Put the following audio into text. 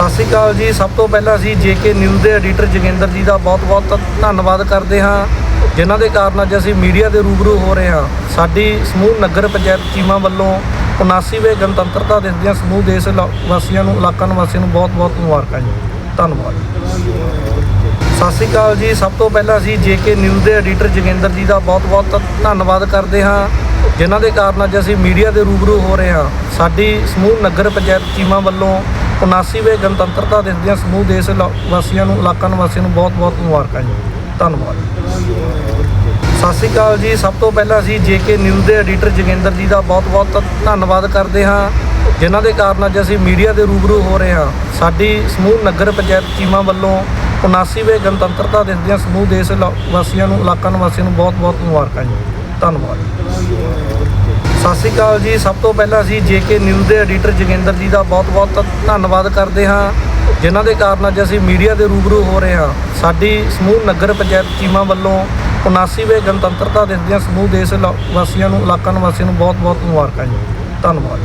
ਸਤਿ ਸ਼੍ਰੀ ਅਕਾਲ ਜੀ। ਸਭ ਤੋਂ ਪਹਿਲਾਂ ਅਸੀਂ ਜੇਕੇ ਨਿਊਜ਼ ਦੇ ਐਡੀਟਰ ਜੋਗਿੰਦਰ ਜੀ ਦਾ ਬਹੁਤ-ਬਹੁਤ ਧੰਨਵਾਦ ਕਰਦੇ ਹਾਂ, ਜਿਨ੍ਹਾਂ ਦੇ ਕਾਰਨ ਅੱਜ ਅਸੀਂ ਮੀਡੀਆ ਦੇ ਰੂਬਰੂ ਹੋ ਰਹੇ ਹਾਂ। ਸਾਡੀ ਸਮੂਹ ਨਗਰ ਪੰਚਾਇਤ ਟੀਮਾਂ ਵੱਲੋਂ 79ਵੇਂ ਗਣਤੰਤਰਤਾ ਦਿਵਸ ਦੀਆਂ ਸਮੂਹ ਦੇਸ਼ ਲਾ- ਵਾਸੀਆਂ ਨੂੰ, ਇਲਾਕਾ ਨਿਵਾਸੀਆਂ ਨੂੰ ਬਹੁਤ-ਬਹੁਤ ਮੁਬਾਰਕਾਂ ਜੀ। ਧੰਨਵਾਦ। ਸਤਿ ਸ਼੍ਰੀ ਅਕਾਲ ਜੀ। ਸਭ ਤੋਂ ਪਹਿਲਾਂ ਅਸੀਂ ਜੇਕੇ ਨਿਊਜ਼ ਦੇ ਐਡੀਟਰ ਜੋਗਿੰਦਰ ਜੀ ਦਾ ਬਹੁਤ-ਬਹੁਤ ਧੰਨਵਾਦ ਕਰਦੇ ਹਾਂ, ਜਿਨ੍ਹਾਂ ਦੇ ਕਾਰਨ ਅੱਜ ਅਸੀਂ ਮੀਡੀਆ ਦੇ ਰੂਬਰੂ ਹੋ ਰਹੇ ਹਾਂ। ਸਾਡੀ ਸਮੂਹ ਨਗਰ ਪੰਚਾਇਤ ਟੀਮਾਂ ਵੱਲੋਂ 79ਵੇਂ ਗਣਤੰਤਰਤਾ ਦਿਵਸ ਦੀਆਂ ਸਮੂਹ ਦੇਸ਼ ਲਾ- ਵਾਸੀਆਂ ਨੂੰ ਇਲਾਕਾ ਨਿਵਾਸੀਆਂ ਨੂੰ ਬਹੁਤ-ਬਹੁਤ ਮੁਬਾਰਕਾਂ ਜੀ। ਧੰਨਵਾਦ। ਸਤਿ ਸ਼੍ਰੀ ਅਕਾਲ ਜੀ। ਸਭ ਤੋਂ ਪਹਿਲਾਂ ਅਸੀਂ ਜੇਕੇ ਨਿਊਜ਼ ਦੇ ਐਡੀਟਰ ਜੋਗਿੰਦਰ ਜੀ ਦਾ ਬਹੁਤ-ਬਹੁਤ ਧੰਨਵਾਦ ਕਰਦੇ ਹਾਂ, ਜਿਨ੍ਹਾਂ ਦੇ ਕਾਰਨ ਅੱਜ ਅਸੀਂ ਮੀਡੀਆ ਦੇ ਰੂਬਰੂ ਹੋ ਰਹੇ ਹਾਂ। ਸਾਡੀ ਸਮੂਹ ਨਗਰ ਪੰਚਾਇਤ ਟੀਮਾਂ ਵੱਲੋਂ 79ਵੇਂ ਗਣਤੰਤਰਤਾ ਦਿਵਸ ਦੀਆਂ ਸਮੂਹ ਦੇਸ਼ ਲਾ- ਵਾਸੀਆਂ ਨੂੰ ਇਲਾਕਾ ਨਿਵਾਸੀਆਂ ਨੂੰ ਬਹੁਤ-ਬਹੁਤ ਮੁਬਾਰਕਾਂ ਜੀ। ਧੰਨਵਾਦ। ਸਤਿ ਸ਼੍ਰੀ ਅਕਾਲ ਜੀ। ਸਭ ਤੋਂ ਪਹਿਲਾਂ ਅਸੀਂ ਜੇਕੇ ਨਿਊਜ਼ ਦੇ ਐਡੀਟਰ ਜੋਗਿੰਦਰ ਜੀ ਦਾ ਬਹੁਤ-ਬਹੁਤ ਧੰਨਵਾਦ ਕਰਦੇ ਹਾਂ, ਜਿਨ੍ਹਾਂ ਦੇ ਕਾਰਨ ਅੱਜ ਅਸੀਂ ਮੀਡੀਆ ਦੇ ਰੂਬਰੂ ਹੋ ਰਹੇ ਹਾਂ। ਸਾਡੀ ਸਮੂਹ ਨਗਰ ਪੰਚਾਇਤ ਟੀਮਾਂ ਵੱਲੋਂ 79ਵੇਂ ਗਣਤੰਤਰਤਾ ਦਿਵਸ ਦੀਆਂ ਸਮੂਹ ਦੇਸ਼ ਲਾ- ਵਾਸੀਆਂ ਨੂੰ, ਇਲਾਕਾ ਨਿਵਾਸੀਆਂ ਨੂੰ ਬਹੁਤ-ਬਹੁਤ ਮੁਬਾਰਕਾਂ ਜੀ। ਧੰਨਵਾਦ।